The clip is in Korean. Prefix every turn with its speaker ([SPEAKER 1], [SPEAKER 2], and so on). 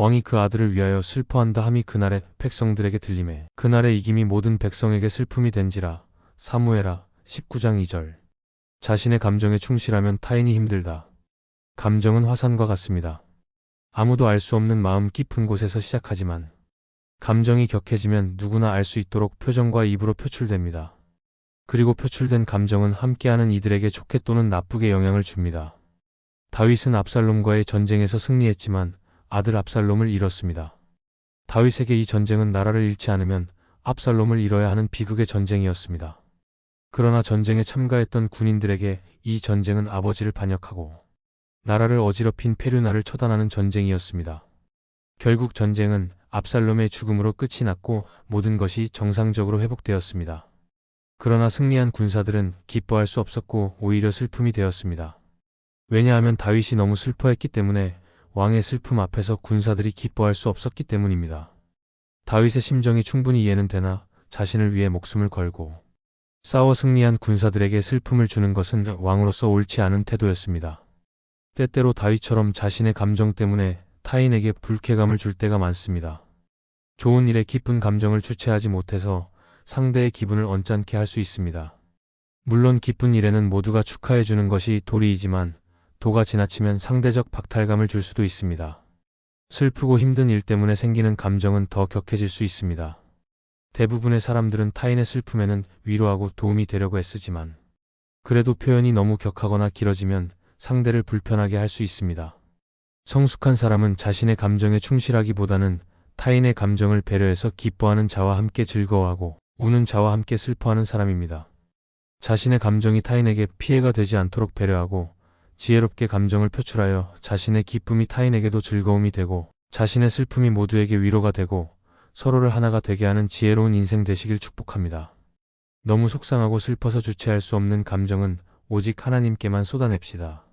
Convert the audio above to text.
[SPEAKER 1] 왕이 그 아들을 위하여 슬퍼한다 함이 그날의 백성들에게 들림에 그날의 이김이 모든 백성에게 슬픔이 된지라 사무에라 19장 2절 자신의 감정에 충실하면 타인이 힘들다. 감정은 화산과 같습니다. 아무도 알 수 없는 마음 깊은 곳에서 시작하지만 감정이 격해지면 누구나 알 수 있도록 표정과 입으로 표출됩니다. 그리고 표출된 감정은 함께하는 이들에게 좋게 또는 나쁘게 영향을 줍니다. 다윗은 압살롬과의 전쟁에서 승리했지만 아들 압살롬을 잃었습니다. 다윗에게 이 전쟁은 나라를 잃지 않으면 압살롬을 잃어야 하는 비극의 전쟁이었습니다. 그러나 전쟁에 참가했던 군인들에게 이 전쟁은 아버지를 반역하고 나라를 어지럽힌 페류나를 처단하는 전쟁이었습니다. 결국 전쟁은 압살롬의 죽음으로 끝이 났고 모든 것이 정상적으로 회복되었습니다. 그러나 승리한 군사들은 기뻐할 수 없었고 오히려 슬픔이 되었습니다. 왜냐하면 다윗이 너무 슬퍼했기 때문에 왕의 슬픔 앞에서 군사들이 기뻐할 수 없었기 때문입니다. 다윗의 심정이 충분히 이해는 되나 자신을 위해 목숨을 걸고 싸워 승리한 군사들에게 슬픔을 주는 것은 왕으로서 옳지 않은 태도였습니다. 때때로 다윗처럼 자신의 감정 때문에 타인에게 불쾌감을 줄 때가 많습니다. 좋은 일에 기쁜 감정을 주체하지 못해서 상대의 기분을 언짢게 할 수 있습니다. 물론 기쁜 일에는 모두가 축하해 주는 것이 도리이지만 도가 지나치면 상대적 박탈감을 줄 수도 있습니다. 슬프고 힘든 일 때문에 생기는 감정은 더 격해질 수 있습니다. 대부분의 사람들은 타인의 슬픔에는 위로하고 도움이 되려고 애쓰지만 그래도 표현이 너무 격하거나 길어지면 상대를 불편하게 할 수 있습니다. 성숙한 사람은 자신의 감정에 충실하기보다는 타인의 감정을 배려해서 기뻐하는 자와 함께 즐거워하고 우는 자와 함께 슬퍼하는 사람입니다. 자신의 감정이 타인에게 피해가 되지 않도록 배려하고 지혜롭게 감정을 표출하여 자신의 기쁨이 타인에게도 즐거움이 되고 자신의 슬픔이 모두에게 위로가 되고 서로를 하나가 되게 하는 지혜로운 인생 되시길 축복합니다. 너무 속상하고 슬퍼서 주체할 수 없는 감정은 오직 하나님께만 쏟아냅시다.